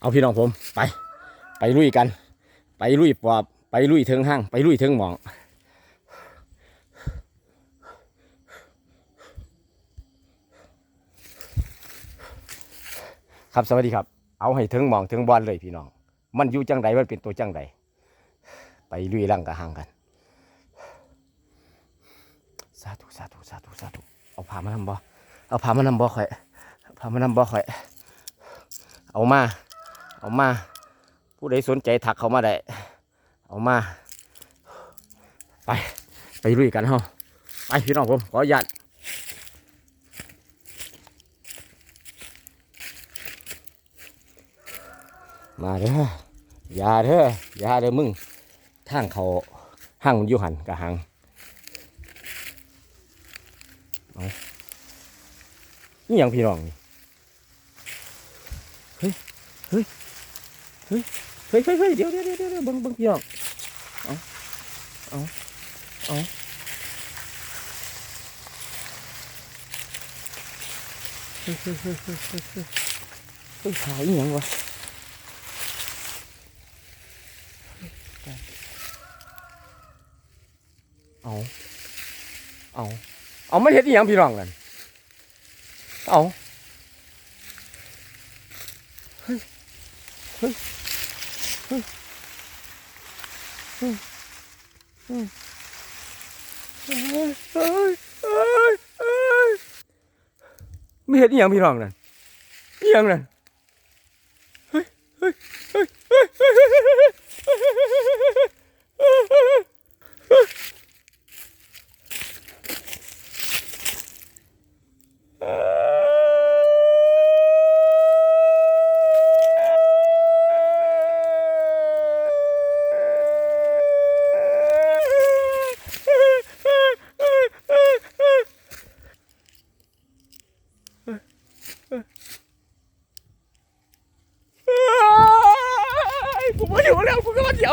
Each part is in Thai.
เอาพี่น้องผมไป ไปลุยกัน ไปลุยปอบไปลุยเทิงห้าง ไปลุยเทิงหมองครับสวัสดีครับ เอาให้ถึงหมองถึงบอลเลยพี่น้อง มันอยู่จังใดมันเป็นตัวจังใดไปลุยร่างกะหางกันสาธุสาธุสาธุสาธุเอาผ้ามานำบ่เอาผ้ามานำบ่ข่อยผ้ามานำบ่ข่อย เอามา เอามา ผู้ใดสนใจถักเขามาได้ เอามา ไป ไปลุยกันเฮาไปพี่น้องผมขออนุญาตมาเด้ออย่าเด้ออย่าเด้อมึงทางเขาห้างมันอยู่หันกะหังนี่ยังพี่น้องเฮ้ยเฮ้ย เฮ้ยเฮ้ยเฮ้ยเดี๋ยวเดี๋ยวเดี๋ยวเบิ่งเบิ่งพี่น้องเอาเอาเอาเฮ้ยเฮ้ยเฮ้ยเฮ้ยเฮ้ยเฮ้ยเฮ้ยขายยังวะเอาเอาเอาไมันเห็ดอีหยังพี่น้องกันเอาเฮ้ยเฮ้ย ไม่เห็นอีหยังพี่น้องนั่นอีหยังนั่นเฮ้ยเฮ้ยเฮ้ยเฮ้ย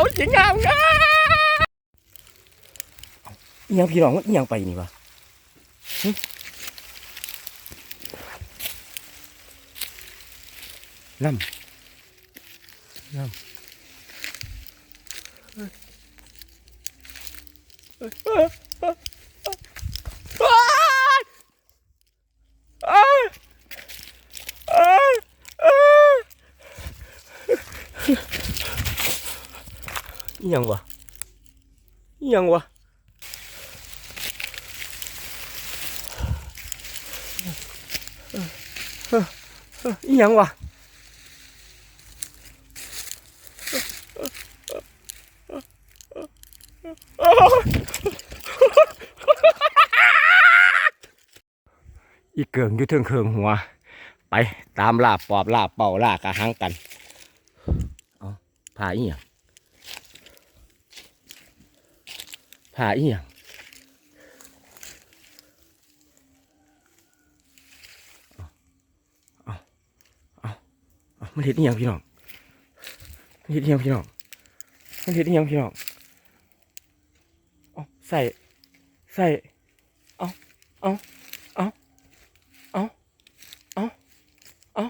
สวยงเงายังพี่รองยังไปนี่วะน้ำน้ำ อยังวะอยังวะอยังวะอีเกิงอยู่เทิงเคิงหัว ไปตามลาบปอบลาบเป่าลากระหังกัน เอาพาอีหยัง ผ่าอีหยังเอาเอาเอามันเห็ดอีหยังพี่น้องมันเห็ดอีหยังพี่น้องมันเห็ดอีหยังพี่น้องเอาใส่ ใส่ เอาเอาเอาเอาเอาเอา